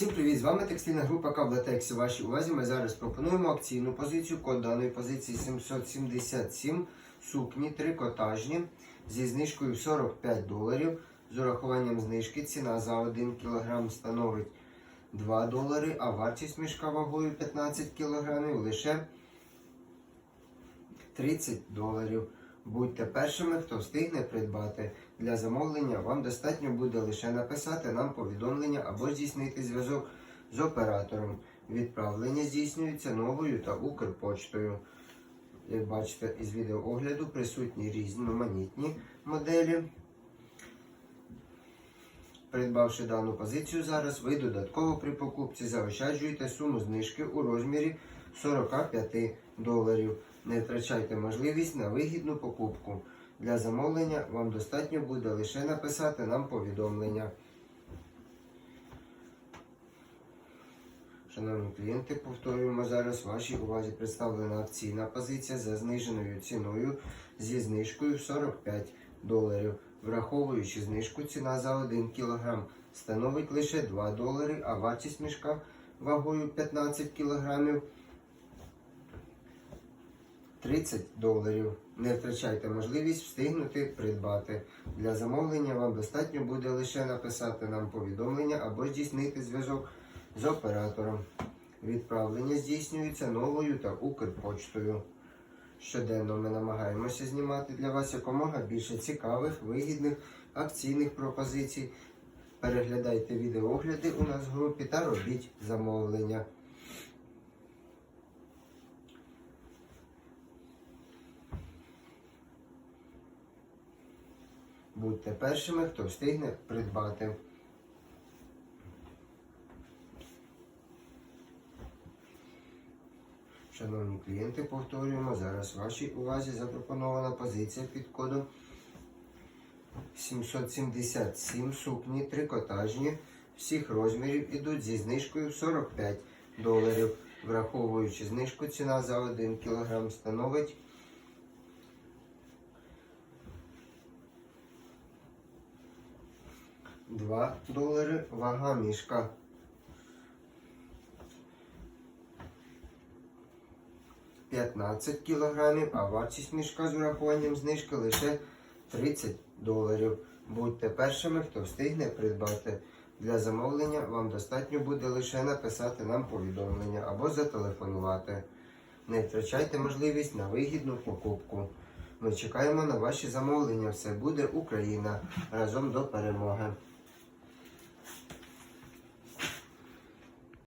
Всім привіт! З вами текстильна група Каблетекс. У вашій увазі ми зараз пропонуємо акційну позицію. Код даної позиції 777 сукні трикотажні зі знижкою 45 доларів. З урахуванням знижки ціна за 1 кг становить 2 долари, а вартість мішка вагою 15 кг лише 30 доларів. Будьте першими, хто встигне придбати. Для замовлення вам достатньо буде лише написати нам повідомлення або здійснити зв'язок з оператором. Відправлення здійснюється новою та Укрпочтою. Як бачите із відеоогляду присутні різноманітні моделі. Придбавши дану позицію зараз, ви додатково при покупці заощаджуєте суму знижки у розмірі 45 доларів. Не втрачайте можливість на вигідну покупку. Для замовлення вам достатньо буде лише написати нам повідомлення. Шановні клієнти, повторюємо зараз вашій увазі представлена акційна позиція за зниженою ціною зі знижкою 45 доларів. Враховуючи знижку, ціна за 1 кг становить лише 2 долари, а вартість мішка вагою 15 кг 30 доларів. Не втрачайте можливість встигнути придбати. Для замовлення вам достатньо буде лише написати нам повідомлення або здійснити зв'язок з оператором. Відправлення здійснюється новою та Укрпочтою. Щоденно ми намагаємося знімати для вас якомога більше цікавих, вигідних акційних пропозицій. Переглядайте відеогляди у нас в групі та робіть замовлення. Будьте першими, хто встигне придбати. Шановні клієнти, повторюємо, зараз вашій увазі запропонована позиція під кодом 777 сукні трикотажні всіх розмірів ідуть зі знижкою в 45 доларів. Враховуючи знижку, ціна за 1 кг становить 2 долари вага мішка. П'ятнадцять кілограмів, а вартість мішка з урахуванням знижки лише 30 доларів. Будьте першими, хто встигне придбати. Для замовлення вам достатньо буде лише написати нам повідомлення або зателефонувати. Не втрачайте можливість на вигідну покупку. Ми чекаємо на ваші замовлення. Все буде Україна разом до перемоги.